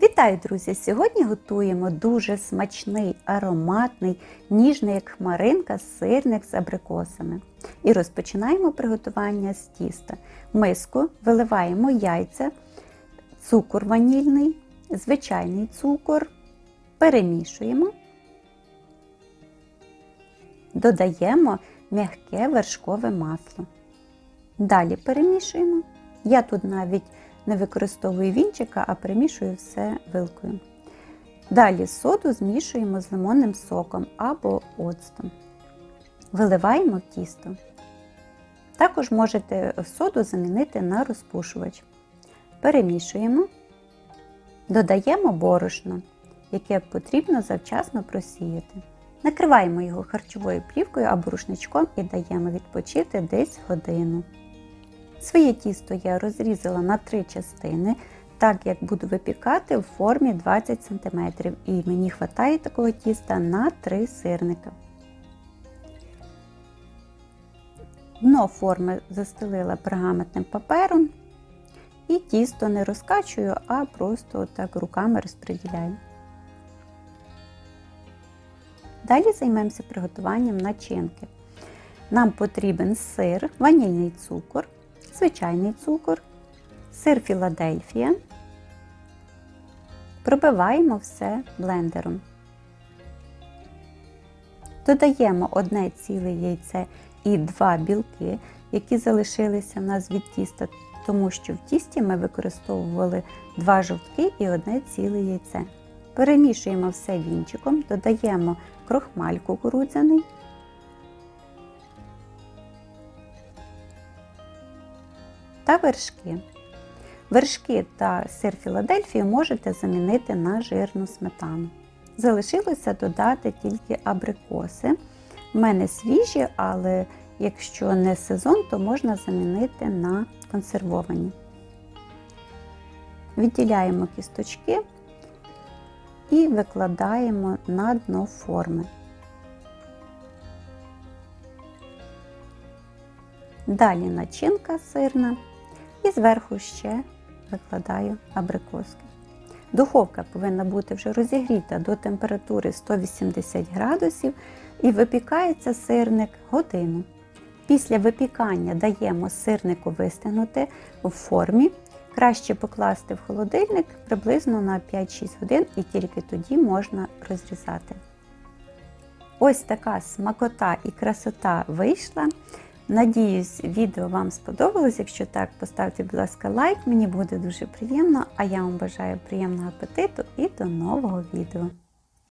Вітаю, друзі! Сьогодні готуємо дуже смачний, ароматний, ніжний, як хмаринка, сирник з абрикосами. І розпочинаємо приготування з тіста. В миску виливаємо яйця, цукор ванільний, звичайний цукор, перемішуємо, додаємо м'яке вершкове масло. Далі перемішуємо. Я тут навіть не використовую вінчика, а перемішую все вилкою. Далі соду змішуємо з лимонним соком або оцтом. Виливаємо в тісто. Також можете соду замінити на розпушувач. Перемішуємо, додаємо борошно, яке потрібно завчасно просіяти. Накриваємо його харчовою плівкою або рушничком і даємо відпочити десь годину. Своє тісто я розрізала на три частини, так як буду випікати в формі 20 см, і мені вистачає такого тіста на 3 сирника. Дно форми застелила пергаментним папером і тісто не розкачую, а просто так руками розподіляю. Далі займемося приготуванням начинки. Нам потрібен сир, ванільний цукор, звичайний цукор, сир Філадельфія. Пробиваємо все блендером. Додаємо одне ціле яйце і два білки, які залишилися в нас від тіста, тому що в тісті ми використовували два жовтки і одне ціле яйце. Перемішуємо все вінчиком, додаємо крохмаль кукурудзяний. Та вершки. Вершки та сир Філадельфію можете замінити на жирну сметану. Залишилося додати тільки абрикоси. У мене свіжі, але якщо не сезон, то можна замінити на консервовані. Відділяємо кісточки і викладаємо на дно форми. Далі начинка сирна. Зверху ще викладаю абрикоски. Духовка повинна бути вже розігріта до температури 180 градусів і випікається сирник годину. Після випікання даємо сирнику вистигнути в формі. Краще покласти в холодильник приблизно на 5-6 годин і тільки тоді можна розрізати. Ось така смакота і красота вийшла. Надіюсь, відео вам сподобалось. Якщо так, поставте, будь ласка, лайк, мені буде дуже приємно, а я вам бажаю приємного апетиту і до нового відео.